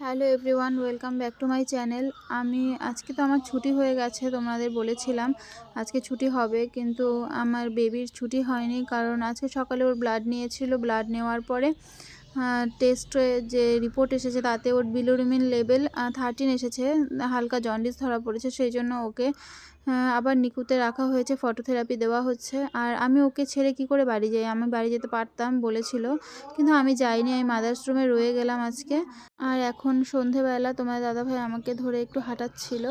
Hello everyone, welcome back to my channel. আমি, আজকে তো আমার ছুটি হয়ে গেছে, তোমাদের বলেছিলাম। আজকে ছুটি হবে, কিন্তু আমার বেবির ছুটি হয়নি, কারণ আজকে সকালে ওর ব্লাড নিয়েছিল। ব্লাড নেওয়ার পরে টেস্টে যে রিপোর্ট এসেছে তাতে ওর বিলোরুমিন লেভেল থার্টিন এসেছে। হালকা জন্ডিস ধরা পড়েছে, সেই জন্য ওকে আবার নিকুতে রাখা হয়েছে ফটোথেরাপি দেওয়া হচ্ছে। আর আমি ওকে ছেড়ে কি করে বাড়ি যাই? আমি বাড়ি যেতে পারতাম বলেছিল, কিন্তু আমি যাইনি, আমি মাদার্স রুমে রয়ে গেলাম আজকে। আর এখন সন্ধেবেলা, তোমার দাদাভাই আমাকে ধরে একটু হাঁটাচ্ছিল।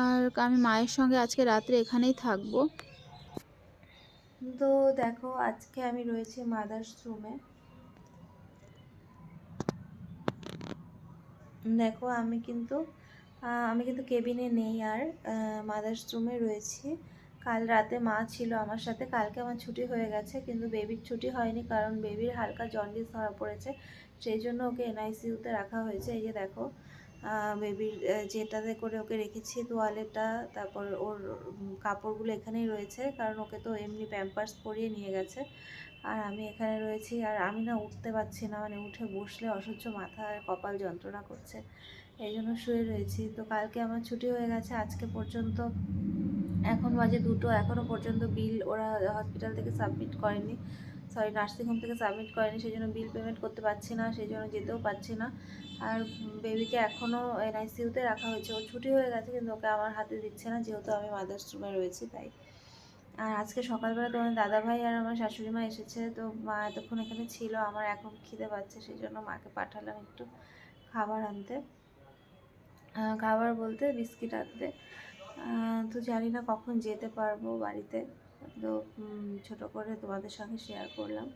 আর আমি মায়ের সঙ্গে আজকে রাত্রে এখানেই থাকব। তো দেখো, আজকে আমি রয়েছি মাদার্স রুমে দেখো, আমি কিন্তু আমি কিন্তু কেবিনে নেই আর মাদার্স রুমে রয়েছি। কাল রাতে মা ছিল আমার সাথে। কালকে আমার ছুটি হয়ে গেছে, কিন্তু বেবির ছুটি হয়নি কারণ বেবির হালকা জন্ডিস ধরা পড়েছে। সেই জন্য ওকে এনআইসিউতে রাখা হয়েছে। এই যে দেখো বেবির যেটাতে করে ওকে রেখেছি তোয়ালেটা, তারপর ওর কাপড়গুলো এখানেই রয়েছে, কারণ ওকে তো এমনি প্যাম্পার্স পরিয়ে নিয়ে গেছে। আর আমি এখানে রয়েছি, আর আমি না উঠতে পারছি না মানে উঠে বসলে অসহ্য মাথা আর কপাল যন্ত্রণা করছে। এই জন্য শুয়ে রয়েছি। তো কালকে আমার ছুটি হয়ে গেছে, আজকে পর্যন্ত এখন বাজে দুটো এখনও পর্যন্ত বিল ওরা হসপিটাল থেকে সাবমিট করেনি। সরি নার্সিংহোম থেকে সাবমিট করেনি, সেই জন্য বিল পেমেন্ট করতে পারছি না, সেই জন্য যেতেও পারছি না। আর বেবিকে এখনও এনআইসিউতে রাখা হয়েছে ওর ছুটি হয়ে গেছে, কিন্তু ওকে আমার হাতে দিচ্ছে না, যেহেতু আমি মাদার্স রুমে রয়েছি, তাই। আর আজকে সকালবেলা তোমার দাদাভাই আর আমার শাশুড়ি মা এসেছে, তো মা এতক্ষণ এখানে ছিল, আমার এখন খিদে পাচ্ছে, সেই জন্য মাকে পাঠালাম একটু খাবার আনতে। খাবার বলতে বিস্কিট আনতে। তো জানি না কখন যেতে পারব বাড়িতে। তো ছোট করে তোমাদের সঙ্গে শেয়ার করলাম।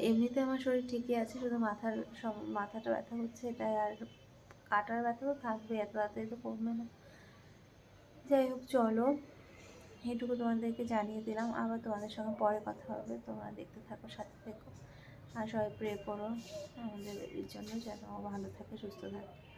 এমনিতে আমার শরীর ঠিকই আছে, শুধু মাথার সম- মাথাটা ব্যথা হচ্ছে, এটাই আর কাটার ব্যথা তো থাকবে এত তাড়াতাড়ি তো কমবে না। যাই হোক, চলো এইটুকু তোমাদেরকে জানিয়ে দিলাম। আবার তোমাদের সঙ্গে পরে কথা হবে, তোমরা দেখতে থাকো, সাথে থেকো। আর সবাই প্রে করো, আমাদের জন্য যেন ভালো থাকে, সুস্থ থাকে।